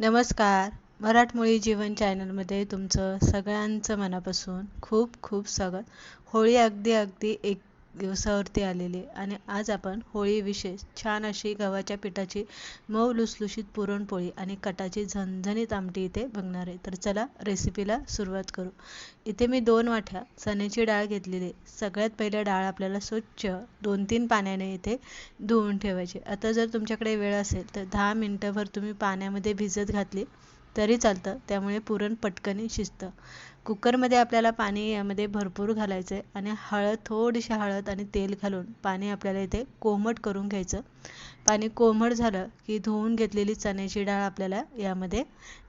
नमस्कार. मराठमोळी जीवन चॅनलमध्ये तुमचं सगळ्यांचं मनापासून खूप खूप स्वागत. होळी अगदी अगदी एक दिवसावरती आलेली. आणि आज आपण होळी विशेष छान अशी गव्हाच्या पिठाची मऊ लुसलुशीत पुरणपोळी आणि कटाची झणझणीत आमटी इथे बघणार आहे. तर चला रेसिपीला सुरुवात करू. इथे मी दोन वाट्या चण्याची डाळ घेतलेली सगळ्यात पहिल्या डाळ आपल्याला स्वच्छ दोन तीन पाण्याने इथे धुवून ठेवायची आता जर तुमच्याकडे वेळ असेल तर दहा मिनटंभर तुम्ही पाण्यामध्ये भिजत घातली. तरी चालतं. त्यामुळे पुरण पटकनी शिजतं. कुकरमध्ये आपल्याला पाणी यामध्ये भरपूर घालायचं आहे आणि हळद थोडीशी हळद आणि तेल घालून पाणी आपल्याला इथे कोमट करून घ्यायचं. पाणी कोमट झालं की धुवून घेतलेली चण्याची डाळ आपल्याला यामध्ये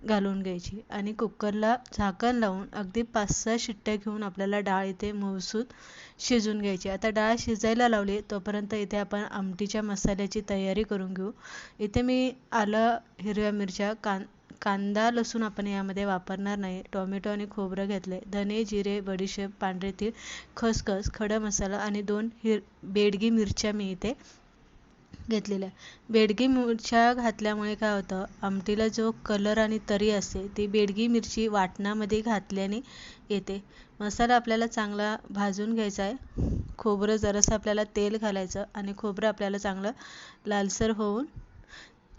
घालून घ्यायची. आणि कुकरला झाकण लावून अगदी पाच सहा शिट्ट्या घेऊन आपल्याला डाळ इथे मऊसूत शिजून घ्यायची. आता डाळ शिजायला लावली तोपर्यंत इथे आपण आमटीच्या मसाल्याची तयारी करून घेऊ. इथे मी आलं हिरव्या मिरच्या कां कांदा लसूण आपण यामध्ये वापरणार नाही. टोमॅटो आणि खोबरं घेतले धने जिरे बडीशेप पांढरे तीळ खसखस खडा मसाला आणि दोन हिर बेडगी मिरच्या मी इथे घेतलेल्या. बेडगी मिरच्या घातल्यामुळे काय होतं? आमटीला जो कलर आणि तरी असते ती बेडगी मिरची वाटणामध्ये घातल्याने येते. मसाला आपल्याला चांगला भाजून घ्यायचा आहे. खोबरं जरासं आपल्याला तेल घालायचं आणि खोबरं आपल्याला चांगलं लालसर होऊन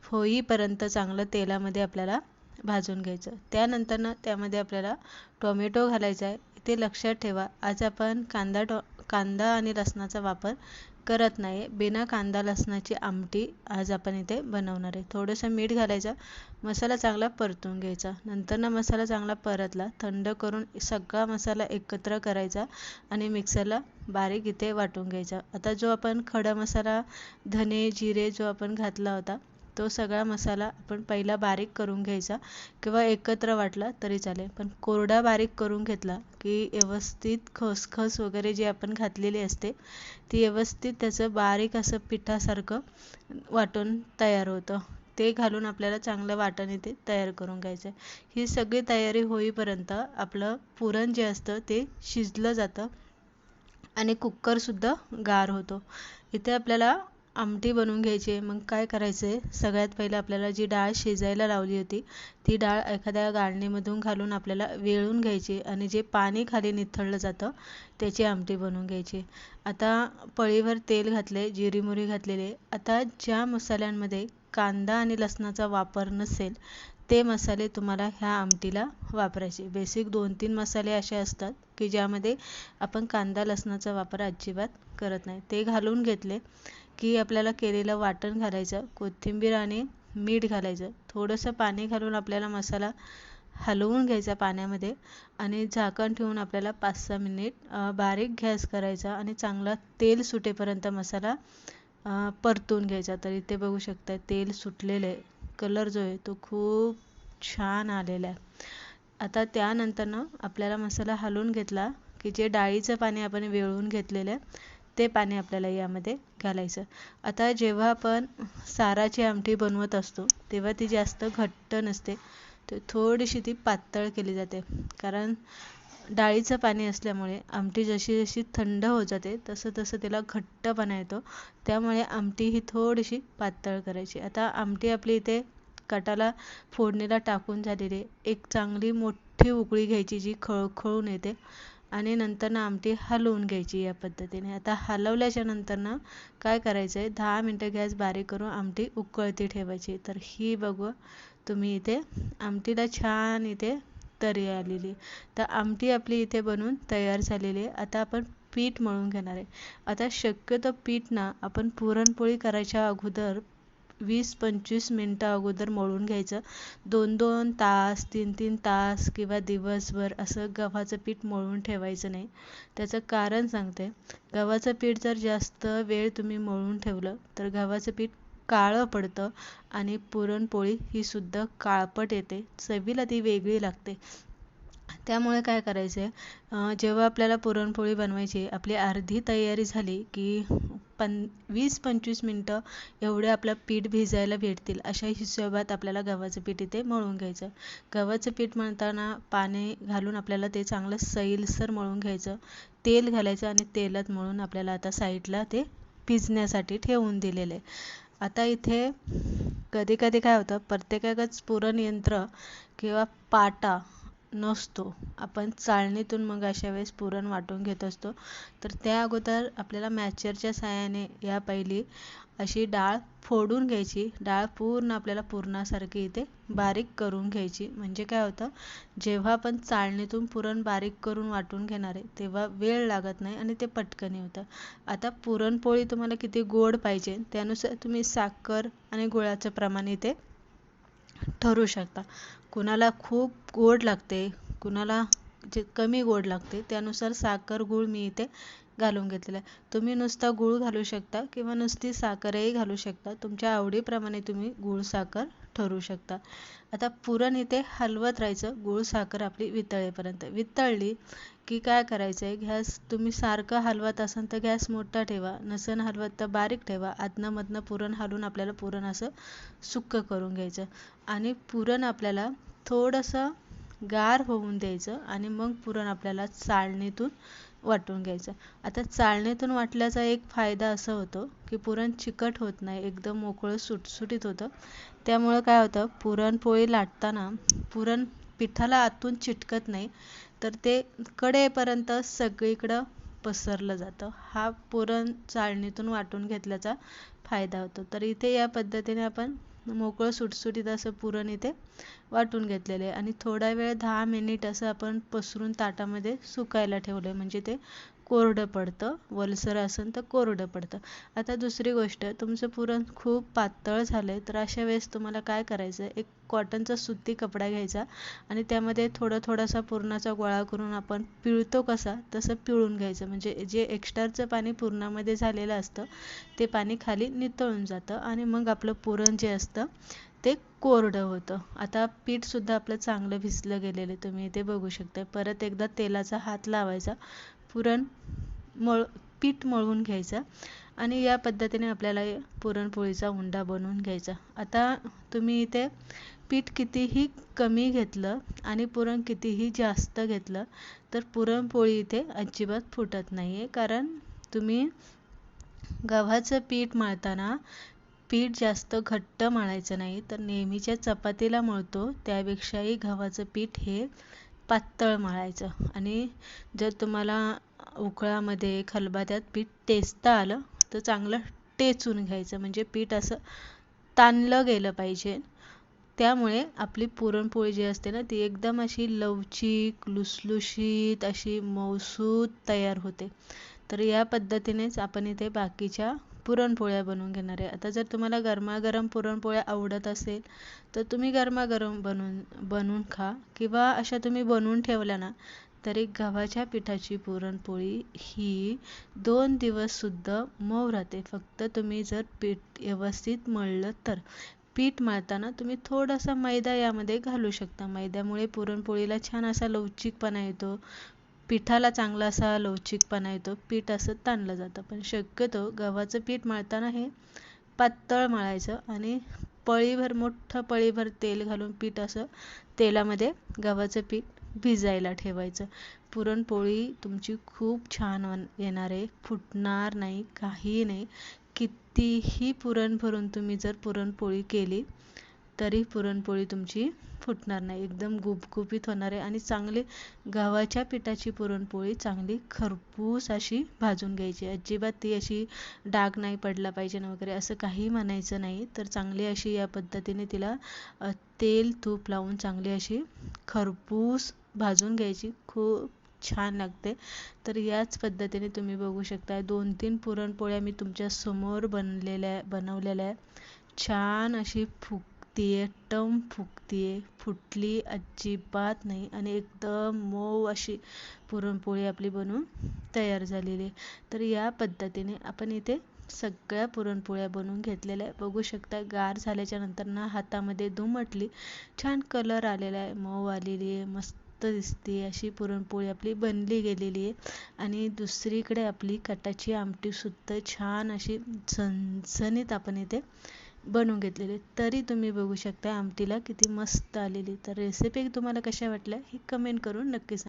होईपर्यंत चांगलं तेलामध्ये आपल्याला भाजून घ्यायचं. त्यानंतर ना त्यामध्ये आपल्याला टोमॅटो घालायचा आहे. ते लक्षात ठेवा आज आपण कांदा टो कांदा आणि लसणाचा वापर करत नाही बिना कांदा लसणाची आमटी आज आपण इथे बनवणार आहे. थोडंसं मीठ घालायचं मसाला चांगला परतून घ्यायचा. नंतर ना मसाला चांगला परतला थंड करून सगळा मसाला एकत्र करायचा आणि मिक्सरला बारीक इथे वाटून घ्यायचा. आता जो आपण खडा मसाला धने जिरे जो आपण घातला होता तो सगळा मसाला आपण पहिला बारीक करून घ्यायचा किंवा एकत्र वाटला तरी चालेल. पण कोरडा बारीक करून घेतला की व्यवस्थित खसखस वगैरे जे आपण घातलेली असते ती व्यवस्थित त्याचं बारीक असं पिठासारखं वाटून तयार होतं. ते घालून आपल्याला चांगलं वाटण येते तयार करून घ्यायचं आहे. ही सगळी तयारी होईपर्यंत आपलं पुरण जे असतं ते शिजलं जातं आणि कुक्करसुद्धा गार होतो. इथे आपल्याला आमटी बनवून घ्यायची. आहे मग काय करायचं? आहे सगळ्यात पहिले आपल्याला जी डाळ शिजायला लावली होती ती डाळ एखाद्या गाळणीमधून घालून आपल्याला वेळून घ्यायची आणि जे पाणी खाली निथळलं जातं त्याची आमटी बनवून घ्यायची. आता पळीवर तेल घातले जिरी मोहरी घातलेले. आता ज्या मसाल्यांमध्ये कांदा आणि लसणाचा वापर नसेल ते मसाले तुम्हाला ह्या आमटीला वापरायचे. बेसिक दोन तीन मसाले असे असतात की ज्यामध्ये आपण कांदा लसणाचा वापर अजिबात करत नाही. ते घालून घेतले की आपल्याला केलेलं वाटण घालायचं कोथिंबीर आणि मीठ घालायचं. थोडंसं पाणी घालून आपल्याला मसाला हलवून घ्यायचा पाण्यामध्ये आणि झाकण ठेवून आपल्याला पाच सहा मिनिट बारीक गॅस करायचा आणि चांगला तेल सुटेपर्यंत मसाला परतून घ्यायचा. तर इथे बघू शकता तेल सुटलेलं आहे. कलर जो आहे तो खूप छान आलेला आहे. आता त्यानंतरनं आपल्याला मसाला हलवून घेतला की जे डाळीचं पाणी आपण वेळून घेतलेलं आहे ते पाणी आपल्याला यामध्ये घालायचं. आता जेव्हा आपण साराची आमटी बनवत असतो तेव्हा ती जास्त घट्ट नसते. तर थोडीशी ती पातळ केली जाते. कारण डाळीचं पाणी असल्यामुळे आमटी जशी जशी थंड होत जाते तसं तसं त्याला घट्टपणा येतो. त्यामुळे आमटी ही थोडीशी पातळ करायची. आता आमटी आपली इथे कटाला फोडणीला टाकून झालेली एक चांगली मोठी उकळी घ्यायची जी खळखळून येते. आणि नंतर ना आमटी हलवून घ्यायची या पद्धतीने. आता हलवल्याच्या नंतर ना काय करायचं आहे दहा मिनटं गॅस बारीक करून आमटी उकळती ठेवायची. तर ही बघू तुम्ही इथे आमटीला छान इथे तरी आलेली. तर आमटी आपली इथे बनवून तयार झालेली आहे. आता आपण पीठ मळून घेणार आहे. आता शक्यतो पीठ ना आपण पुरणपोळी करायच्या अगोदर वीस पंचवीस मिनटं अगोदर मळून घ्यायचं. दोन दोन तास तीन तीन तास किंवा दिवसभर असं गव्हाचं पीठ मळून ठेवायचं नाही. त्याचं कारण सांगते. गव्हाचं पीठ जर जास्त वेळ तुम्ही मळून ठेवलं तर गव्हाचं पीठ काळं पडतं आणि पुरणपोळी ही सुद्धा काळपट येते. चवीला ती वेगळी लागते. त्यामुळे काय करायचं आहे जेव्हा आपल्याला पुरणपोळी बनवायची आपली अर्धी तयारी झाली की पन वीस पंचवीस मिनटं एवढे आपलं पीठ भिजायला भेटतील अशा हिशोबात आपल्याला गव्हाचं पीठ इथे मळून घ्यायचं. गव्हाचं पीठ मळताना पाणी घालून आपल्याला ते चांगलं सैलसर मळून घ्यायचं. तेल घालायचं आणि तेलात मळून आपल्याला आता साईडला ते भिजण्यासाठी ठेवून दिलेले आता इथे कधी कधी काय होतं प्रत्येकाकच पुरण यंत्र किंवा पाटा नसतो. आपण चाळणीतून मग अशा वेळेस पुरण वाटून घेत असतो. तर त्या अगोदर आपल्याला मॅचरच्या साहाय्याने या पहिली अशी डाळ फोडून घ्यायची. डाळ पूर्ण आपल्याला पुरणासारखी इथे बारीक करून घ्यायची. म्हणजे काय होतं? जेव्हा आपण चाळणीतून पुरण बारीक करून वाटून घेणार आहे तेव्हा वेळ लागत नाही आणि ते पटकन होतं आता पुरणपोळी तुम्हाला किती गोड पाहिजे त्यानुसार तुम्ही साखर आणि गुळाचं प्रमाण इथे ठरवू शकता. कुणाला खूप गोड लागते कुणाला जे कमी गोड लागते त्यानुसार साखर गूळ मी इथे घालून घेतलेला आहे. तुम्ही नुसता गूळ घालू शकता किंवा नुसती साखरही घालू शकता. तुमच्या आवडीप्रमाणे तुम्ही गूळ साखर ठरवू शकता. आता पुरण इथे हलवत राहायचं गूळ साखर आपली वितळेपर्यंत. वितळली की काय करायचं आहे गॅस तुम्ही सारखं हलवत असाल तर गॅस मोठा ठेवा. नसन हलवत तर बारीक ठेवा. आतनंमधनं पुरण हलवून आपल्याला पुरण असं सुक्क करून घ्यायचं. आणि पुरण आपल्याला थोडंसं गार होऊन द्यायचं आणि मग पुरण आपल्याला चाळणीतून वाटून घ्यायचं. आता चाळणीतून वाटल्याचा एक फायदा असा होतो की पुरण चिकट होत नाही एकदम मोकळं सुटसुटीत होतं. त्यामुळं काय होतं? पुरणपोळी लाटताना पुरण पिठाला आतून चिटकत नाही. तर ते कडेपर्यंत सगळीकडं पसरलं जातं. हा पुरण चाळणीतून वाटून घेतल्याचा फायदा होतो. तर इथे या पद्धतीने आपण मोकळं सुटसुटीत असं पुरण इथे वाटून घेतलेलं आहे. आणि थोडा वेळ दहा मिनिट असं आपण पसरून ताटामध्ये सुकायला ठेवलं आहे म्हणजे ते कोरडं पडतं वलसर असेल तर कोरडं पडतं. आता दुसरी गोष्ट तुमचं पुरण खूप पातळ झालं आहे तर अशा वेळेस तुम्हाला काय करायचं एक कॉटनचा सुती कपडा घ्यायचा आणि त्यामध्ये थोडं थोडासा पुरणाचा गोळा करून आपण पिळतो कसा तसं पिळून घ्यायचं. म्हणजे जे एक्स्ट्राचं पाणी पुरणामध्ये झालेलं असतं ते पाणी खाली नितळून जातं आणि मग आपलं पुरण जे असतं ते कोरडं होतं. आता पीठसुद्धा आपलं चांगलं भिजलं गेलेलं तुम्ही इथे बघू शकता परत एकदा तेलाचा हात लावायचा. पुरण मळ पीठ मळून घ्यायचं आणि या पद्धतीने आपल्याला पुरणपोळीचा उंडा बनवून घ्यायचा. आता तुम्ही इथे पीठ कितीही कमी घेतलं आणि पुरण कितीही जास्त घेतलं तर पुरणपोळी इथे अजिबात फुटत नाही आहे कारण तुम्ही गव्हाचं पीठ मळताना पीठ जास्त घट्ट मळायचं नाही तर नेहमीच्या चपातीला मळतो. त्यापेक्षाही गव्हाचं पीठ हे पातळ मळायचं आणि जर तुम्हाला उकळामध्ये खलबत्त्यात पीठ टेचता आलं तर चांगलं टेचून घ्यायचं. म्हणजे पीठ असं ताणलं गेलं पाहिजे. त्यामुळे आपली पुरणपोळी जी असते ना ती एकदम अशी लवचिक लुसलुशीत अशी मौसूद तयार होते. तर या पद्धतीनेच आपण इथे बाकीच्या पुरणपोळ्या बनवून घेणार आहे. आता जर तुम्हाला गरमागरम पुरणपोळ्या आवडत असेल तर तुम्ही गरमागरम बनवून बनवून खा किंवा अशा तुम्ही बनवून ठेवल्या ना तरी गव्हाच्या पिठाची पुरणपोळी ही दोन दिवससुद्धा मऊ राहते. फक्त तुम्ही जर पीठ व्यवस्थित मळलं तर. पीठ मळताना तुम्ही थोडासा मैदा यामध्ये घालू शकता. मैद्यामुळे पुरणपोळीला छान असा लवचिकपणा येतो. पिठाला चांगला असा लवचिकपणा येतो. पीठ असं ताणलं जातं. पण शक्यतो गव्हाचं पीठ मळताना हे पातळ मळायचं आणि पळीभर मोठं पळीभर तेल घालून पीठ असं तेलामध्ये गव्हाचं पीठ भिजायला ठेवायचं. पुरणपोळी तुमची खूप छान येणार आहे. फुटणार नाही काही नाही. कितीही पुरण भरून तुम्ही जर पुरणपोळी केली तरी पुरणपोळी तुमची फुटणार नाही. एकदम गुपगुपीत होणार आहे आणि चांगली गव्हाच्या पिठाची पुरणपोळी चांगली खरपूस अशी भाजून घ्यायची. अजिबात ती अशी डाग नाही पडला पाहिजे ना वगैरे असं काही म्हणायचं नाही. तर चांगली अशी या पद्धतीने तिला तेल तूप लावून चांगली अशी खरपूस भाजून घ्यायची. खूप छान लागते. तर याच पद्धतीने तुम्ही बघू शकता दोन तीन पुरणपोळ्या मी तुमच्यासमोर बनलेल्या बनवलेल्या आहे छान अशी फुगतीये टम फुगतीये फुटली अजिबात नाही आणि एकदम मऊ अशी पुरणपोळी आपली बनवून तयार झालेली आहे. तर या पद्धतीने आपण इथे सगळ्या पुरणपोळ्या बनवून घेतलेल्या आहे बघू शकता गार झाल्याच्यानंतर ना हातामध्ये दुमटली छान कलर आलेला आहे. मऊ आलेली आहे मस्त दिसते अशी पुरणपोळी आपली बनली गेलेली आहे. आणि दुसरीकडे आपली कटाची आमटीसुद्धा छान अशी झणझणीत आपण इथे बनवून घेतलेले. तरी तुम्ही बघू शकता आमटीला किती मस्त आलेली. तर रेसिपी तुम्हाला कशा वाटल्या हे कमेंट करून नक्की सांगा.